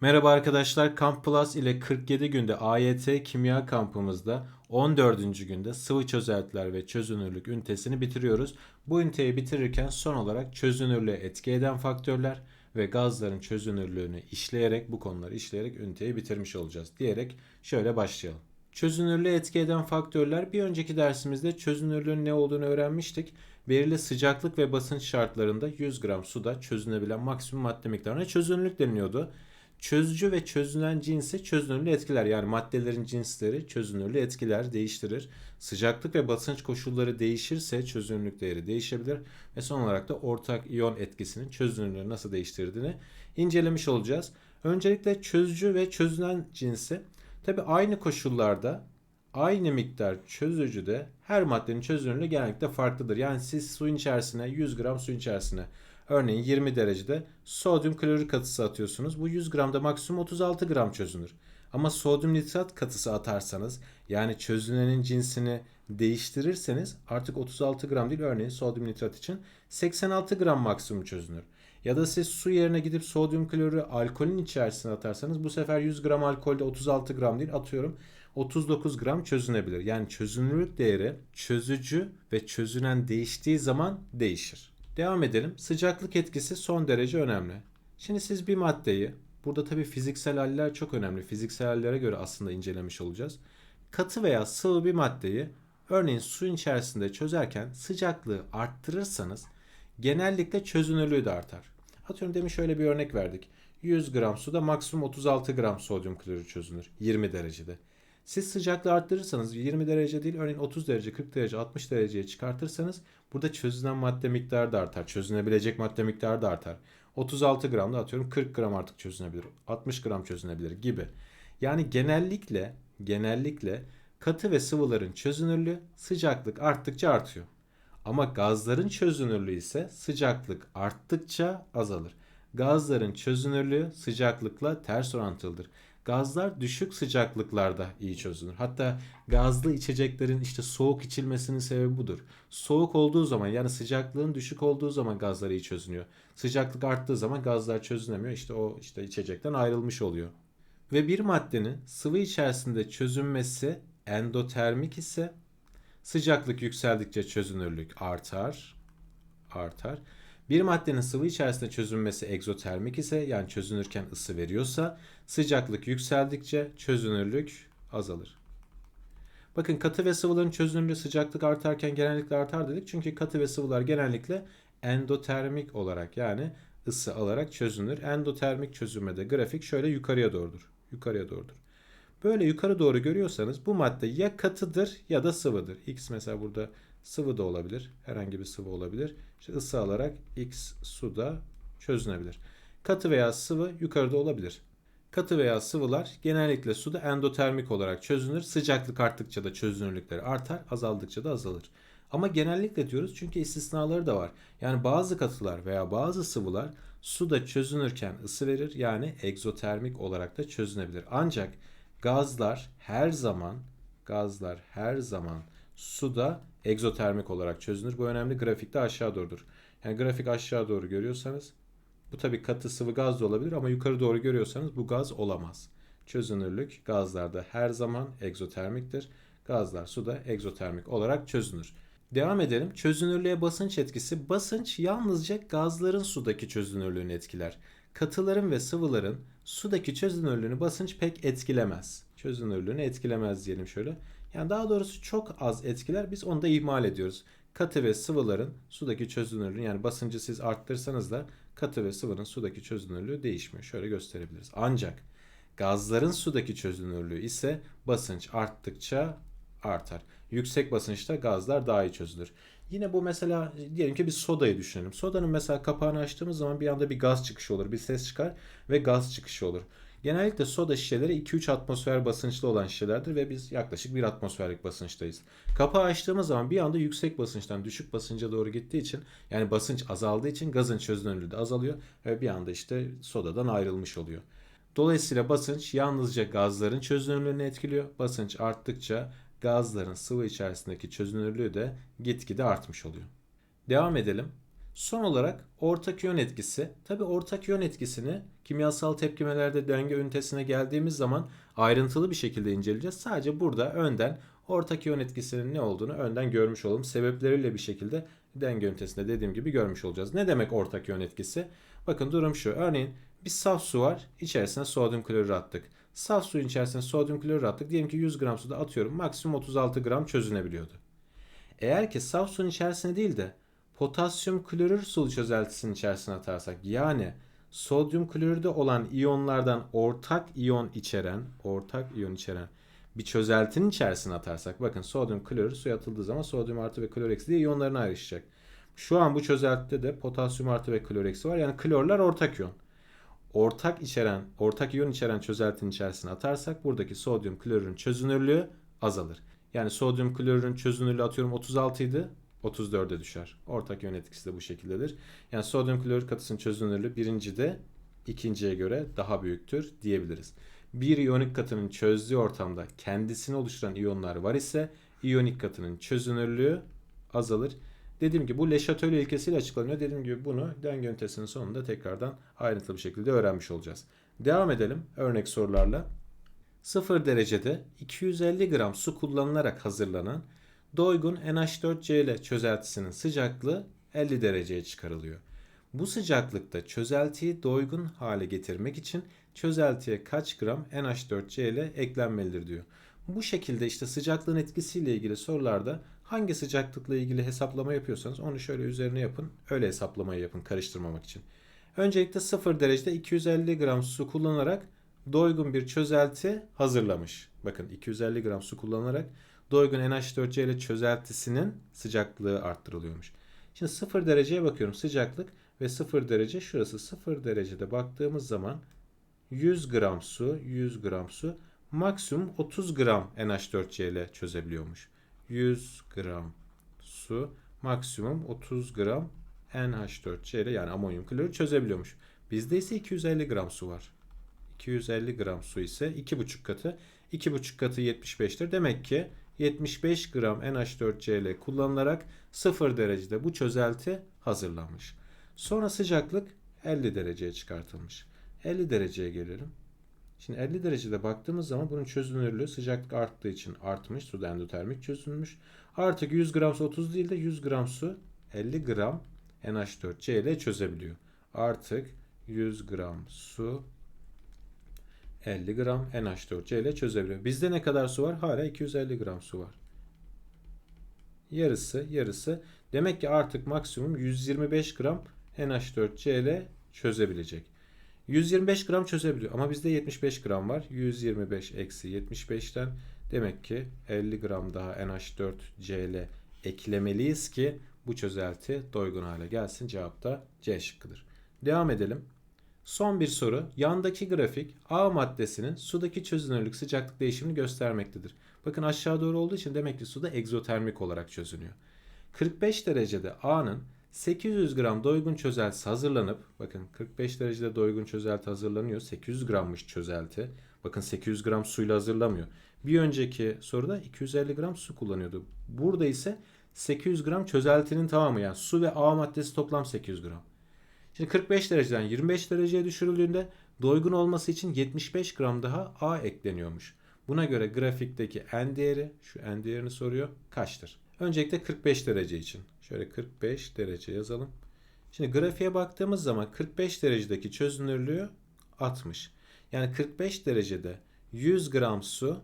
Merhaba arkadaşlar, Kamp Plus ile 47 günde AYT kimya kampımızda 14. günde sıvı çözeltiler ve çözünürlük ünitesini bitiriyoruz. Bu üniteyi bitirirken son olarak çözünürlüğe etki eden faktörler ve gazların çözünürlüğünü işleyerek bu konuları işleyerek üniteyi bitirmiş olacağız diyerek şöyle başlayalım. Çözünürlüğe etki eden faktörler bir önceki dersimizde çözünürlüğün ne olduğunu öğrenmiştik. Belirli sıcaklık ve basınç şartlarında 100 gram suda çözünebilen maksimum madde miktarına çözünürlük deniliyordu. Çözücü ve çözünen cinsi çözünürlüğü etkiler. Yani maddelerin cinsleri çözünürlüğü etkiler, değiştirir. Sıcaklık ve basınç koşulları değişirse çözünürlük değeri değişebilir. Ve son olarak da ortak iyon etkisinin çözünürlüğü nasıl değiştirdiğini incelemiş olacağız. Öncelikle çözücü ve çözünen cinsi tabi aynı koşullarda aynı miktar çözücüde her maddenin çözünürlüğü genellikle farklıdır. Yani siz suyun içerisine 100 gram suyun içerisine Örneğin 20 derecede sodyum klorik katısı atıyorsunuz. Bu 100 gramda maksimum 36 gram çözünür. Ama sodyum nitrat katısı atarsanız yani çözünenin cinsini değiştirirseniz artık 36 gram değil örneğin sodyum nitrat için 86 gram maksimum çözünür. Ya da siz su yerine gidip sodyum klorü alkolün içerisine atarsanız bu sefer 100 gram alkolde 36 gram değil atıyorum 39 gram çözünebilir. Yani çözünürlük değeri çözücü ve çözünen değiştiği zaman değişir. Devam edelim. Sıcaklık etkisi son derece önemli. Şimdi siz bir maddeyi, burada tabi fiziksel haller çok önemli. Fiziksel hallere göre aslında incelemiş olacağız. Katı veya sıvı bir maddeyi örneğin suyun içerisinde çözerken sıcaklığı arttırırsanız genellikle çözünürlüğü de artar. Atıyorum demin şöyle bir örnek verdik. 100 gram suda maksimum 36 gram sodyum klorür çözünür 20 derecede. Siz sıcaklığı arttırırsanız 20 derece değil örneğin 30 derece 40 derece 60 dereceye çıkartırsanız burada çözünen madde miktarı da artar. Çözünebilecek madde miktarı da artar. 36 gram da atıyorum 40 gram artık çözünebilir. 60 gram çözünebilir gibi. Yani genellikle genellikle katı ve sıvıların çözünürlüğü sıcaklık arttıkça artıyor. Ama gazların çözünürlüğü ise sıcaklık arttıkça azalır. Gazların çözünürlüğü sıcaklıkla ters orantılıdır. Gazlar düşük sıcaklıklarda iyi çözünür. Hatta gazlı içeceklerin işte soğuk içilmesinin sebebi budur. Soğuk olduğu zaman yani sıcaklığın düşük olduğu zaman gazlar iyi çözünüyor. Sıcaklık arttığı zaman gazlar çözünemiyor. İşte o işte içecekten ayrılmış oluyor. Ve bir maddenin sıvı içerisinde çözünmesi endotermik ise sıcaklık yükseldikçe çözünürlük artar. Artar. Bir maddenin sıvı içerisinde çözünmesi egzotermik ise yani çözünürken ısı veriyorsa sıcaklık yükseldikçe çözünürlük azalır. Bakın katı ve sıvıların çözünürlüğü sıcaklık artarken genellikle artar dedik. Çünkü katı ve sıvılar genellikle endotermik olarak yani ısı alarak çözünür. Endotermik çözünmede grafik şöyle yukarıya doğrudur. Yukarıya doğrudur. Böyle yukarı doğru görüyorsanız bu madde ya katıdır ya da sıvıdır. X mesela burada sıvı da olabilir. Herhangi bir sıvı olabilir. İşte ısı alarak X suda çözünebilir. Katı veya sıvı yukarıda olabilir. Katı veya sıvılar genellikle suda endotermik olarak çözünür. Sıcaklık arttıkça da çözünürlükleri artar, azaldıkça da azalır. Ama genellikle diyoruz çünkü istisnaları da var. Yani bazı katılar veya bazı sıvılar suda çözünürken ısı verir. Yani egzotermik olarak da çözünebilir. Ancak gazlar her zaman gazlar her zaman suda egzotermik olarak çözünür. Bu önemli. Grafikte aşağı doğrudur. Yani grafik aşağı doğru görüyorsanız bu tabii katı sıvı gaz da olabilir ama yukarı doğru görüyorsanız bu gaz olamaz. Çözünürlük gazlarda her zaman egzotermiktir. Gazlar suda egzotermik olarak çözünür. Devam edelim. Çözünürlüğe basınç etkisi. Basınç yalnızca gazların sudaki çözünürlüğünü etkiler. Katıların ve sıvıların sudaki çözünürlüğünü basınç pek etkilemez. Çözünürlüğünü etkilemez diyelim şöyle. Yani daha doğrusu çok az etkiler. Biz onu da ihmal ediyoruz. Katı ve sıvıların sudaki çözünürlüğü yani basıncı siz arttırsanız da katı ve sıvının sudaki çözünürlüğü değişmiyor. Şöyle gösterebiliriz. Ancak gazların sudaki çözünürlüğü ise basınç arttıkça artar. Yüksek basınçta gazlar daha iyi çözülür. Yine bu mesela diyelim ki bir sodayı düşünelim. Sodanın mesela kapağını açtığımız zaman bir anda bir gaz çıkışı olur, bir ses çıkar ve gaz çıkışı olur. Genellikle soda şişeleri 2-3 atmosfer basınçlı olan şişelerdir ve biz yaklaşık 1 atmosferlik basınçtayız. Kapağı açtığımız zaman bir anda yüksek basınçtan düşük basınca doğru gittiği için yani basınç azaldığı için gazın çözünürlüğü de azalıyor ve bir anda işte sodadan ayrılmış oluyor. Dolayısıyla basınç yalnızca gazların çözünürlüğünü etkiliyor. Basınç arttıkça gazların sıvı içerisindeki çözünürlüğü de gitgide artmış oluyor. Devam edelim. Son olarak ortak iyon etkisi. Tabi ortak iyon etkisini kimyasal tepkimelerde denge ünitesine geldiğimiz zaman ayrıntılı bir şekilde inceleyeceğiz. Sadece burada önden ortak iyon etkisinin ne olduğunu önden görmüş olalım. Sebepleriyle bir şekilde denge ünitesinde dediğim gibi görmüş olacağız. Ne demek ortak iyon etkisi? Bakın durum şu. Örneğin bir saf su var. İçerisine sodyum klorür attık. Saf suyun içerisine sodyum klorür attık. Diyelim ki 100 gram suda atıyorum. Maksimum 36 gram çözünebiliyordu. Eğer ki saf suyun içerisine değil de potasyum klorür sulu çözeltisinin içerisine atarsak yani sodyum klorürde olan iyonlardan ortak iyon içeren, ortak iyon içeren bir çözeltinin içerisine atarsak bakın sodyum klorür suya atıldığı zaman sodyum artı ve klor eksi diye iyonlarına ayrışacak. Şu an bu çözeltide de potasyum artı ve klor eksi var. Yani klorlar ortak iyon. Ortak içeren, ortak iyon içeren çözeltinin içerisine atarsak buradaki sodyum klorürün çözünürlüğü azalır. Yani sodyum klorürün çözünürlüğü atıyorum 36 idi. 34'e düşer. Ortak iyon etkisi de bu şekildedir. Yani sodyum klorür katısının çözünürlüğü birincide ikinciye göre daha büyüktür diyebiliriz. Bir iyonik katının çözdüğü ortamda kendisini oluşturan iyonlar var ise iyonik katının çözünürlüğü azalır. Dediğim gibi bu Le Chatelier ilkesiyle açıklanıyor. Dediğim gibi bunu denge ünitesinin sonunda tekrardan ayrıntılı bir şekilde öğrenmiş olacağız. Devam edelim örnek sorularla. 0 derecede 250 gram su kullanılarak hazırlanan doygun NH4Cl çözeltisinin sıcaklığı 50 dereceye çıkarılıyor. Bu sıcaklıkta çözeltiyi doygun hale getirmek için çözeltiye kaç gram NH4Cl eklenmelidir diyor. Bu şekilde işte sıcaklığın etkisiyle ilgili sorularda hangi sıcaklıkla ilgili hesaplama yapıyorsanız onu şöyle üzerine yapın. Öyle hesaplamayı yapın karıştırmamak için. Öncelikle 0 derecede 250 gram su kullanarak doygun bir çözelti hazırlamış. Bakın 250 gram su kullanarak doygun NH4Cl çözeltisinin sıcaklığı arttırılıyormuş. Şimdi 0 dereceye bakıyorum sıcaklık ve 0 derece şurası 0 derecede baktığımız zaman 100 gram su 100 gram su maksimum 30 gram NH4Cl çözebiliyormuş. 100 gram su maksimum 30 gram NH4Cl yani amonyum klorür çözebiliyormuş. Bizde ise 250 gram su var. 250 gram su ise 2,5 katı. 2,5 katı 75'tir. Demek ki 75 gram NH4Cl kullanılarak 0 derecede bu çözelti hazırlanmış. Sonra sıcaklık 50 dereceye çıkartılmış. 50 dereceye gelelim. Şimdi 50 derecede baktığımız zaman bunun çözünürlüğü sıcaklık arttığı için artmış. Suda endotermik çözünmüş. Artık 100 gram su 30 değil de 100 gram su 50 gram NH4Cl çözebiliyor. Artık 100 gram su 50 gram NH4Cl çözebiliyor. Bizde ne kadar su var? Hala 250 gram su var. Yarısı, yarısı. Demek ki artık maksimum 125 gram NH4Cl çözebilecek. 125 gram çözebiliyor ama bizde 75 gram var. 125 eksi 75'ten demek ki 50 gram daha NH4Cl eklemeliyiz ki bu çözelti doygun hale gelsin. Cevap da C şıkkıdır. Devam edelim. Son bir soru. Yandaki grafik A maddesinin sudaki çözünürlük sıcaklık değişimini göstermektedir. Bakın aşağı doğru olduğu için demek ki suda egzotermik olarak çözünüyor. 45 derecede A'nın 800 gram doygun çözeltisi hazırlanıp bakın 45 derecede doygun çözelti hazırlanıyor. 800 grammış çözelti. Bakın 800 gram suyla hazırlamıyor. Bir önceki soruda 250 gram su kullanıyordu. Burada ise 800 gram çözeltinin tamamı yani su ve A maddesi toplam 800 gram. Şimdi 45 dereceden 25 dereceye düşürüldüğünde doygun olması için 75 gram daha A ekleniyormuş. Buna göre grafikteki n değeri, şu n değerini soruyor, kaçtır? Öncelikle 45 derece için. Şöyle 45 derece yazalım. Şimdi grafiğe baktığımız zaman 45 derecedeki çözünürlüğü 60. Yani 45 derecede 100 gram su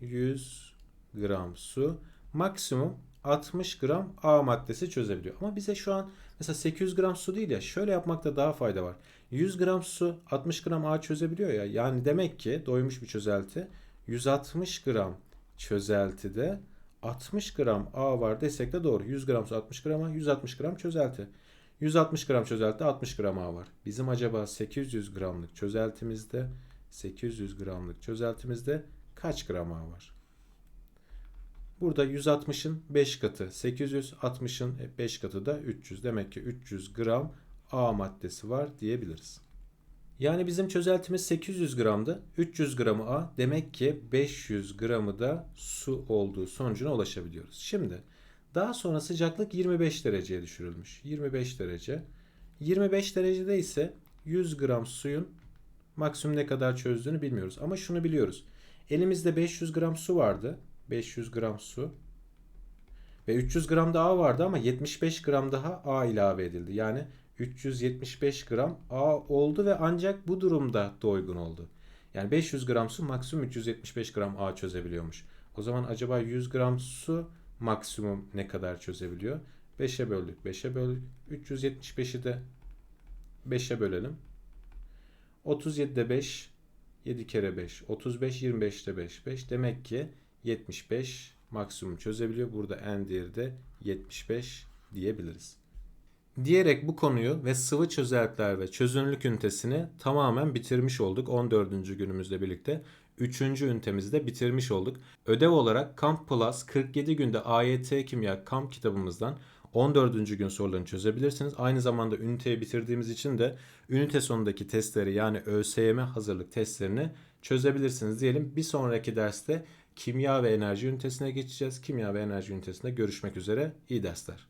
100 gram su maksimum 60 gram A maddesi çözebiliyor. Ama bize şu an mesela 800 gram su değil ya şöyle yapmakta daha fayda var. 100 gram su 60 gram A çözebiliyor ya. Yani demek ki doymuş bir çözelti 160 gram çözeltide 60 gram A var desek de doğru. 100 gram su 60 grama 160 gram çözelti. 160 gram çözelti 60 gram A var. Bizim acaba 800 gramlık çözeltimizde 800 gramlık çözeltimizde kaç gram A var? Burada 160'ın 5 katı 860'ın 5 katı da 300. Demek ki 300 gram A maddesi var diyebiliriz. Yani bizim çözeltimiz 800 gramdı. 300 gramı A. Demek ki 500 gramı da su olduğu sonucuna ulaşabiliyoruz. Şimdi Daha sonra sıcaklık 25 dereceye düşürülmüş. 25 derece. 25 derecede ise 100 gram suyun maksimum ne kadar çözdüğünü bilmiyoruz. Ama şunu biliyoruz. Elimizde 500 gram su vardı. 500 gram su. Ve 300 gram da A vardı ama 75 gram daha A ilave edildi. Yani 375 gram A oldu ve ancak bu durumda doygun oldu. Yani 500 gram su maksimum 375 gram A çözebiliyormuş. O zaman acaba 100 gram su maksimum ne kadar çözebiliyor? 5'e böldük, 5'e böldük. 375'i de 5'e bölelim. 37'de 5, 7 kere 5, 35, 25'te 5, 5. Demek ki 75 maksimum çözebiliyor. Burada en değeri de 75 diyebiliriz. Diyerek bu konuyu ve sıvı çözeltiler ve çözünürlük ünitesini tamamen bitirmiş olduk 14. günümüzle birlikte. 3. ünitemizi de bitirmiş olduk. Ödev olarak Kamp Plus 47 günde AYT Kimya kamp kitabımızdan 14. gün sorularını çözebilirsiniz. Aynı zamanda üniteyi bitirdiğimiz için de ünite sonundaki testleri yani ÖSYM hazırlık testlerini çözebilirsiniz diyelim. Bir sonraki derste kimya ve enerji ünitesine geçeceğiz. Kimya ve enerji ünitesinde görüşmek üzere. İyi dersler.